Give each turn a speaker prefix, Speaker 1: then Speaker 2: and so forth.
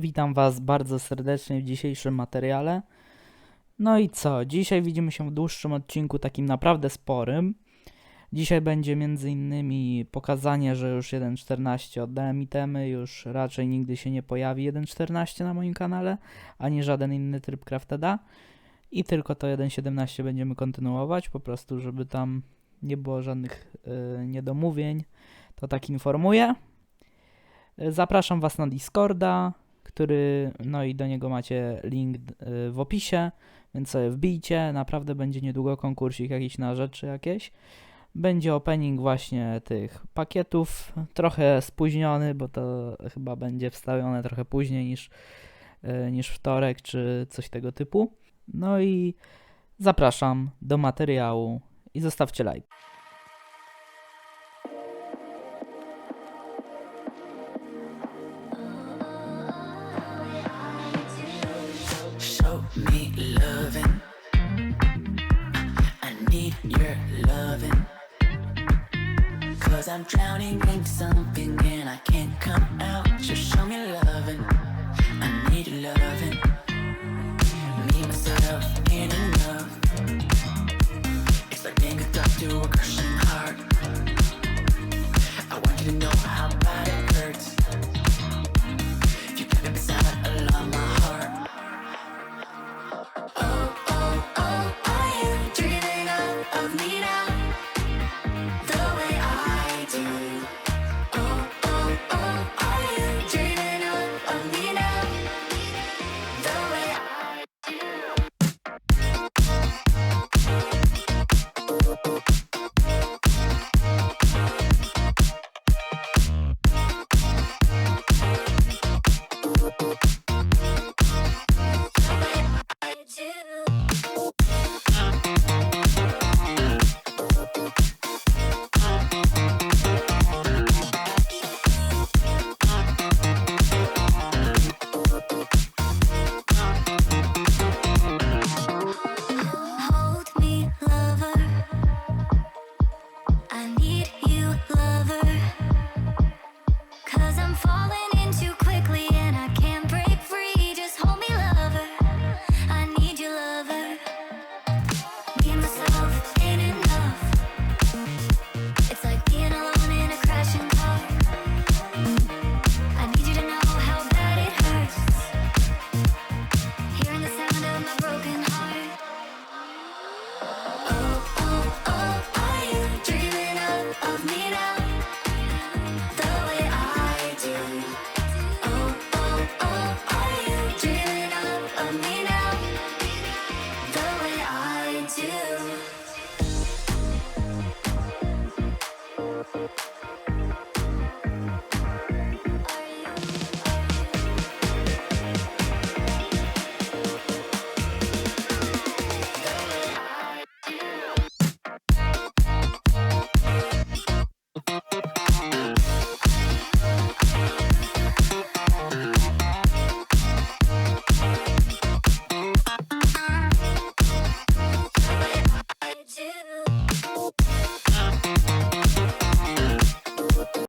Speaker 1: Witam Was bardzo serdecznie w dzisiejszym materiale. No i co? Dzisiaj widzimy się w dłuższym odcinku, takim naprawdę sporym. Dzisiaj będzie między innymi pokazanie, że już 1.14 oddałem itemy, już raczej nigdy się nie pojawi 1.14 na moim kanale, ani żaden inny tryb craftada. I tylko to 1.17 będziemy kontynuować, po prostu żeby tam nie było żadnych y, niedomówień, to tak informuję. Zapraszam Was na Discorda, który, no i do niego macie link y, w opisie, więc sobie wbijcie, naprawdę będzie niedługo konkursik jakiś na rzeczy jakieś. Będzie opening właśnie tych pakietów, trochę spóźniony, bo to chyba będzie wstawione trochę później niż, y, niż wtorek czy coś tego typu. No i zapraszam do materiału i zostawcie like.
Speaker 2: Me loving. I need your loving. Cause I'm drowning in something and I can't come out. Just show me loving. I need loving. Me, myself, enough. It's like being a dog